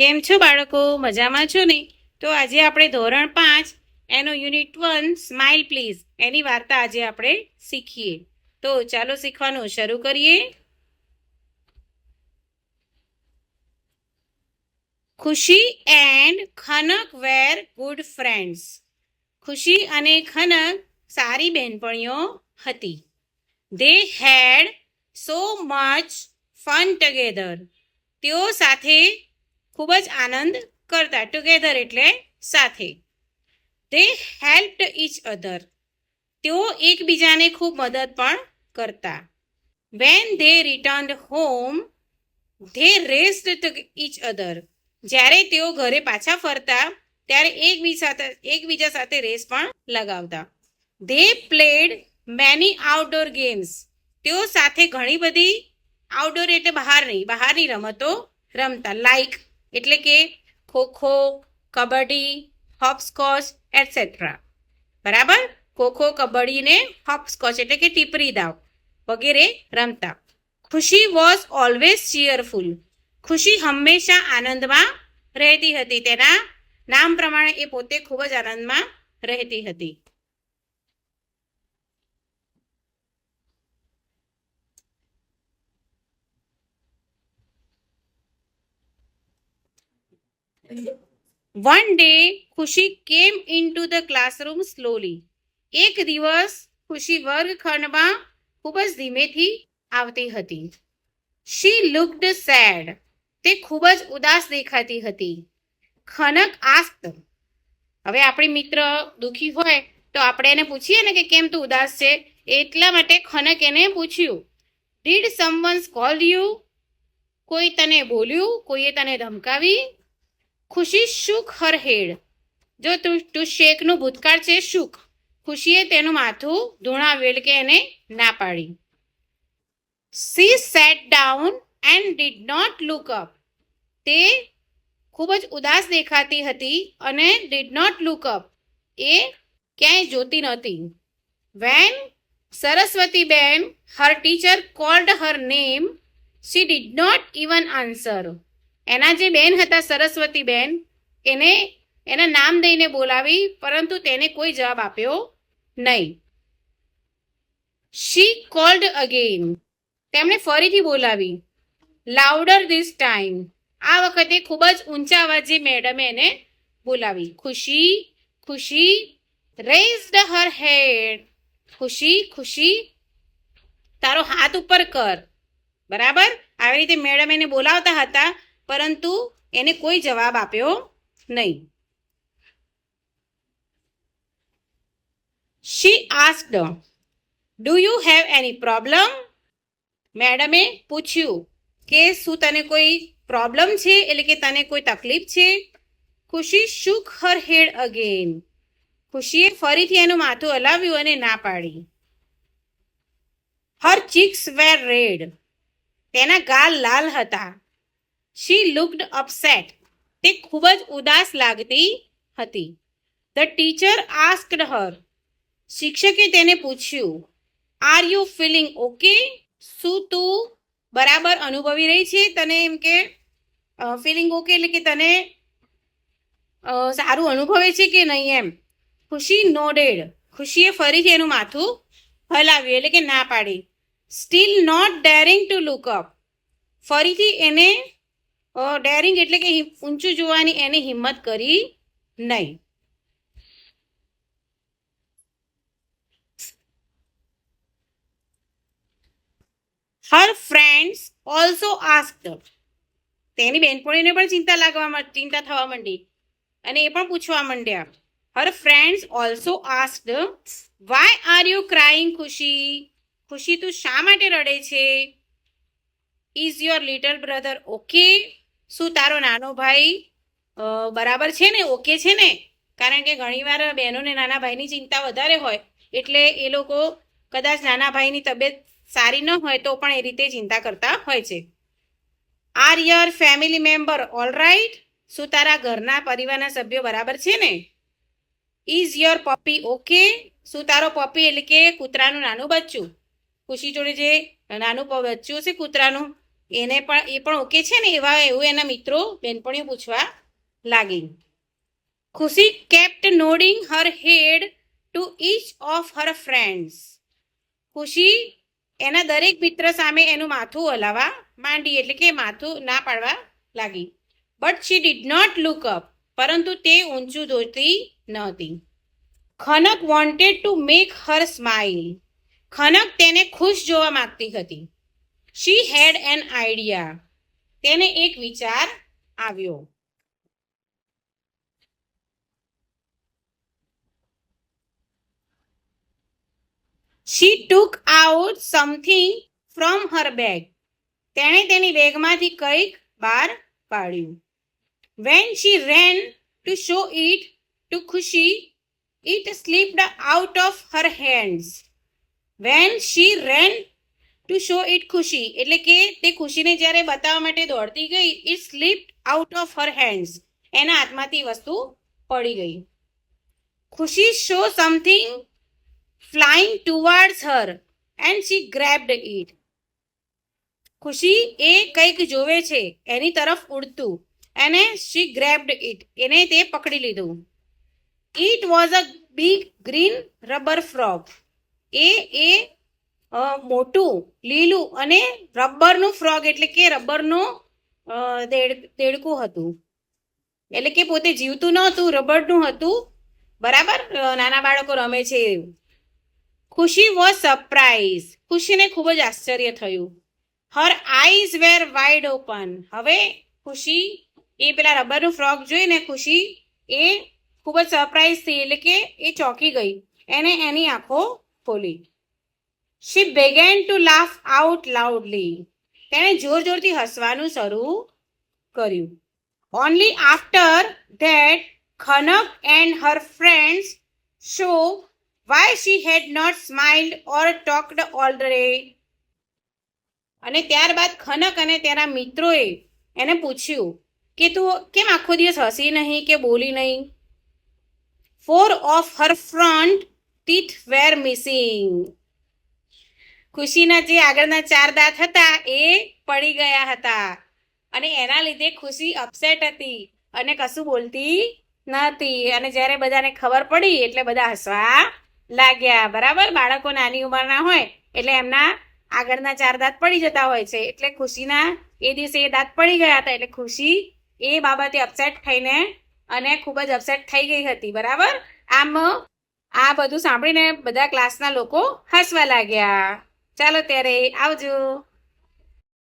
કેમ છો બાળકો? મજામાં છો ને? તો આજે આપણે ધોરણ પાંચ, એનો યુનિટ વન સ્માઇલ પ્લીઝ એની વાર્તા આજે આપણે શીખીએ. તો ચાલો શીખવાનું શરૂ કરીએ. Khushi and Khanak were good friends Khushi અને ખનક સારી બહેનપણીઓ હતી. દે હેડ સો મચ ફન ટગેધર તેઓ સાથે ખૂબ જ આનંદ કરતા ટુગેધર એટલે સાથે. તે હેલ્પ્ડ ઇચ અધર તેઓ એકબીજાને ખૂબ મદદ પણ કરતા. When they return home they rest each other જ્યારે તેઓ ઘરે પાછા ફરતા, ત્યારે એકબીજા સાથે એકબીજા સાથે રેસ પણ લગાવતા. They played many outdoor games તેઓ સાથે ઘણી બધી આઉટડોર એટલે બહારની બહારની રમતો રમતા. લાઈક એટલે કે ખોખો, કબડ્ડી હોપસ્કોચ એટસેટ્રા બરાબર? ખોખો, કબડ્ડી ને હોપસ્કોચ એટલે કે ટીપરી દાવ વગેરે રમતા. ખુશી વોઝ ઓલવેઝ ચીયરફુલ ખુશી હંમેશા આનંદમાં રહેતી હતી. તેના નામ પ્રમાણે એ પોતે ખૂબ જ આનંદમાં રહેતી હતી. One day Khushi came into the classroom slowly એક દિવસ ખુશી વર્ગખંડમાં ખૂબ જ ધીમેથી આવતી હતી. શી લુકડ સેડ તે ખૂબ જ ઉદાસ દેખાતી હતી. ખનક આસ્ત હવે આપણી મિત્ર દુઃખી હોય, તો આપણે એને પૂછીએ ને કે કેમ તું ઉદાસ છે? એટલા માટે ખનક એને પૂછ્યું. ડીડ સમવન્સ કોલ યુ કોઈ તને બોલ્યું? કોઈએ તને ધમકાવી? ખુશી શુક હર હેડ જો તું શેકનું ભૂતકાળ છે સુખ, ખુશીએ તેનું માથું ધૂણાવ્યું એટલે કે એને ના પાડી. She sat down and did not look up તે ખૂબ જ ઉદાસ દેખાતી હતી અને ડીડ નોટ લુક અપ એ ક્યાંય જોતી નહોતી. When Saraswati ben her teacher called her name she did not even answer એના જે બેન હતા, સરસ્વતી બેન, એને, એના નામ દઈને બોલાવી, પરંતુ તેને કોઈ જવાબ આપ્યો નહીં. શી કોલ્ડ અગેન તેમણે ફરીથી બોલાવી લાઉડર ધીસ ટાઈમ આ વખતે ખૂબ જ ઊંચા અવાજે મેડમે એને બોલાવી, ખુશી ખુશી રેઝડ હર હેડ ખુશી ખુશી, તારો હાથ ઉપર કર. બરાબર? આવી રીતે મેડમ એને બોલાવતા હતા પરંતુ એને કોઈ જવાબ આપ્યો નહીં. She asked do you have any problem મેડમે પૂછ્યું, કે શું તને કોઈ પ્રોબ્લેમ છે? એટલે કે તને કોઈ તકલીફ છે? ખુશી શુક હર હેડ અગેન ખુશીએ ફરીથી એનું માથું હલાવ્યું અને ના પાડી. હર ચીક્સ વેર રેડ તેના ગાલ લાલ હતા. શી લુકડ અપસેટ તે ખૂબ જ ઉદાસ લાગતી હતી. ધ ટીચર આસ્કડ હર શિક્ષકે તેને પૂછ્યું આર યુ ફિલિંગ ઓકે શું તું બરાબર અનુભવી રહી છે? તને એમ કે ફિલિંગ ઓકે એટલે કે તને સારું અનુભવે છે કે નહીં એમ? ખુશી નોડેડ ખુશીએ ફરીથી એનું માથું હલાવ્યું એટલે કે ના પાડી. Still not daring to look up ફરીથી એને ડેરિંગ એટલે કે ઊંચું જોવાની એને હિંમત કરી નહીં. હર ફ્રેન્ડ્સ ઓલ્સો આસ્કડ તેની બેનપણીને પણ ચિંતા લાગવા ચિંતા થવા માંડી. અને એ પણ પૂછવા માંડ્યા. Her friends also asked why are you crying Khushi? Khushi તું શા માટે રડે છે? Is your little brother okay શું તારો નાનો ભાઈ બરાબર છે ને? ઓકે છે ને? કારણ કે ઘણીવાર બહેનોને નાના ભાઈની ચિંતા વધારે હોય. એટલે એ લોકો કદાચ નાના ભાઈની તબિયત સારી ન હોય તો પણ એ રીતે ચિંતા કરતા હોય છે. Are your family member alright શું તારા ઘરના પરિવારના સભ્યો બરાબર છે ને? ઇઝ યોર પપ્પી ઓકે શું તારો પપ્પી એટલે કે કૂતરાનું નાનું બચ્ચું? ખુશી જોડે જે નાનું બચ્ચું છે કૂતરાનું એને પણ, એ પણ ઓકે છે ને એવા એવું એના મિત્રો બેનપણીઓ પૂછવા લાગી. Khushi kept nodding her head to each of her friends Khushi એના દરેક મિત્ર સામે એનું માથું હલાવવા માંડી એટલે કે માથું ના પાડવા લાગી. But she did not look up પરંતુ તે ઊંચું જોતી નહોતી Khanak wanted to make her smile Khanak તેને ખુશ જોવા માંગતી હતી. શી હેડ એન આઈડિયા તેને એક વિચાર આવ્યો. She took out something from her bag તેણે તેની બેગમાંથી કંઈક બહાર પાડ્યું. When she ran to show it to Khushi it slipped out of her hands when she ran to show it Khushi. એટલે કે તે ખુશીને જ્યારે બતાવવા માટે દોડતી ગઈ it slipped out of her hands એના હાથમાંથી વસ્તુ પડી ગઈ. Khushi saw something flying towards her and she grabbed it Khushi એ કંઈક જોવે છે, એની તરફ ઉડતું. એને શી ગ્રેબ્ડ ઇટ એને તે પકડી લીધું. It was a big green rubber frog એ એ મોટું, લીલું અને રબરનું ફ્રોગ એટલે કે રબરનું દેડકું હતું. એટલે કે પોતે જીવતું નહોતું, રબરનું હતું. બરાબર? નાના બાળકો રમે છે ખુશી વોઝ સરપ્રાઇઝ ખુશીને ખૂબ જ આશ્ચર્ય થયું. Her eyes were wide open હવે ખુશી, એ પેલા રબરનું ફ્રોક જોઈને ખુશી એ ખૂબ જ સરપ્રાઇઝ થઈ એટલે કે એ ચોંકી ગઈ. એને એની આંખો ખોલી. She began to laugh out loudly તેણે જોર જોરથી હસવાનું શરૂ કર્યું. Only after that Khanak and her friends saw why she had not smiled or talked already અને ત્યારબાદ ખનક અને તેના મિત્રોએ એને પૂછ્યું કે તું કેમ આખો દિવસ હસી નહીં કે બોલી નહીં? Four of her front teeth were missing ખુશીના જે આગળના ચાર દાંત હતા, એ પડી ગયા હતા. અને એના લીધે ખુશી અપસેટ હતી અને કશું બોલતી નહોતી. અને જ્યારે બધાને ખબર પડી, એટલે બધા હસવા લાગ્યા. બરાબર? બાળકો નાની ઉંમરના હોય, એટલે એમના આગળના ચાર દાંત પડી જતા હોય છે. એટલે ખુશીના એ દિવસે એ દાંત પડી ગયા હતા, એટલે ખુશી એ બાબતે અપસેટ થઈને અને ખૂબ જ અપસેટ થઈ ગઈ હતી. બરાબર? આમ આ બધું સાંભળીને બધા ક્લાસના લોકો હસવા લાગ્યા. ચાલો ત્યારે આવજો.